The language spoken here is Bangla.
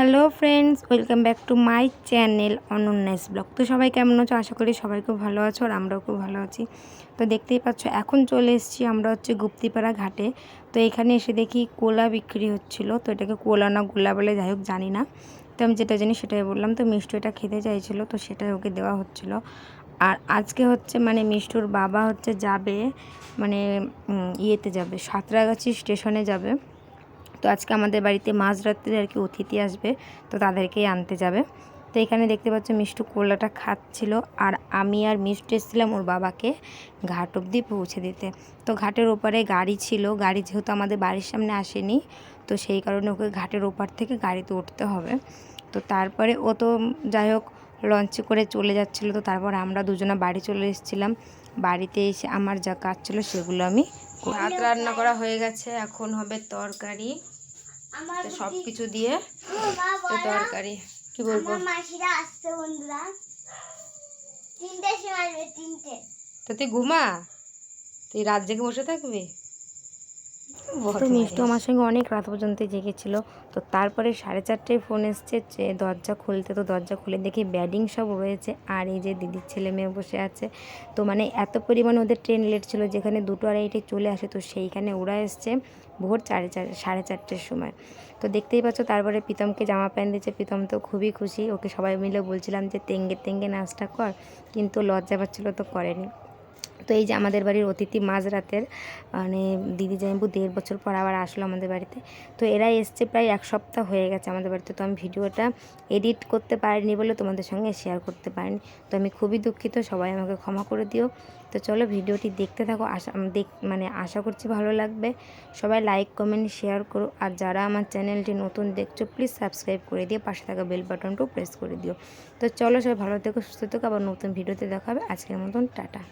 Hello friends, welcome back to my channel Ananya's vlog. তো সবাই কেমন আছো? আশা করি সবাই খুব ভালো আছো আর আমরাও খুব ভালো আছি। তো দেখতেই পাচ্ছ, এখন চলে এসেছি আমরা হচ্ছে গুপ্তিপাড়া ঘাটে। তো এখানে এসে দেখি কোলা বিক্রি হচ্ছিল। তো এটাকে কোলা না গোলা বলে, যাই হোক জানি না। তো আমি যেটা জানি সেটাই বললাম। তো মিষ্টি এটা খেতে চাইছিলো, তো সেটাই ওকে দেওয়া হচ্ছিল। আর আজকে হচ্ছে মানে মিষ্টুর বাবা হচ্ছে যাবে মানে ইয়েতে যাবে, সাঁতরাগাছি স্টেশনে যাবে। তো আজকে আমাদের বাড়িতে মাঝরাত্রে আর কি অতিথি আসবে, তো তাদেরকেই আনতে যাবে। তো এখানে দেখতে পাচ্ছ মিষ্টু কোলাটা খাচ্ছিল আর আমি আর মিষ্টু এসেছিলাম ওর বাবাকে ঘাট অবধি পৌঁছে দিতে। তো ঘাটের ওপারে গাড়ি ছিল, গাড়ি যেহেতু আমাদের বাড়ির সামনে আসেনি, তো সেই কারণে ওকে ঘাটের ওপার থেকে গাড়িতে উঠতে হবে। তো তারপরে ও তো যাই হোক লঞ্চে করে চলে যাচ্ছিল, তো তারপর আমরা দুজনা বাড়ি চলে এসেছিলাম। বাড়িতে এসে আমার যা কাজ ছিল সেগুলো আমি ভাত রান্না করা হয়ে গেছে, এখন হবে তরকারি। সব কিছু দিয়ে তরকারি কি বলব? মাসিরা আসছে বন্ধুরা। তিনটে সময় তিনটে। তো তুই ঘুমা? তুই রাত জেগে বসে থাকবি? তো মিষ্টু আমার সঙ্গে অনেক রাত পর্যন্ত জেগেছিল। তো তারপরে সাড়ে চারটেয় ফোন এসছে যে দরজা খুলতে। তো দরজা খুলে দেখি ব্যাডিং সব রয়েছে আর এই যে দিদির ছেলে মেয়ে বসে আছে। তো মানে এত পরিমাণে ওদের ট্রেন লেট ছিল যেখানে দুটো আড়াইটে চলে আসে। তো সেইখানে ওরা এসছে ভোর চারে চার সাড়ে চারটের সময়। তো দেখতেই পাচ্ছ তারপরে প্রীতমকে জামা প্যান্ট দিচ্ছে প্রীতম তো খুবই খুশি। ওকে সবাই মিলে বলছিলাম যে তেঙ্গে তেঙ্গে নাচটা কর। কিন্তু লজ্জা পাচ্ছিলো তো করেনি। তো এই যে আমাদের বাড়ির অতিথি মাঝরাতের মানে দিদি জাইবু দেড় বছর পর আবার আসলো আমাদের বাড়িতে। তো এরা এসছে প্রায় এক সপ্তাহ হয়ে গেছে আমাদের বাড়িতে। তো আমি ভিডিওটা এডিট করতে পারিনি বলে তোমাদের সঙ্গে শেয়ার করতে পারিনি। তো আমি খুবই দুঃখিত, সবাই আমাকে ক্ষমা করে দিও। তো চলো ভিডিওটি দেখতে থাকো, আশা দেখ মানে আশা করছি ভালো লাগবে। সবাই লাইক কমেন্ট শেয়ার করো। আর যারা আমার চ্যানেলটি নতুন দেখছ প্লিজ সাবস্ক্রাইব করে দিয়ে পাশে থাকা বেল বাটনটাও প্রেস করে দিও। তো চলো সবাই ভালো থেকো, সুস্থ থেকো। আবার নতুন ভিডিওতে দেখা হবে। আজকের মতন টাটা।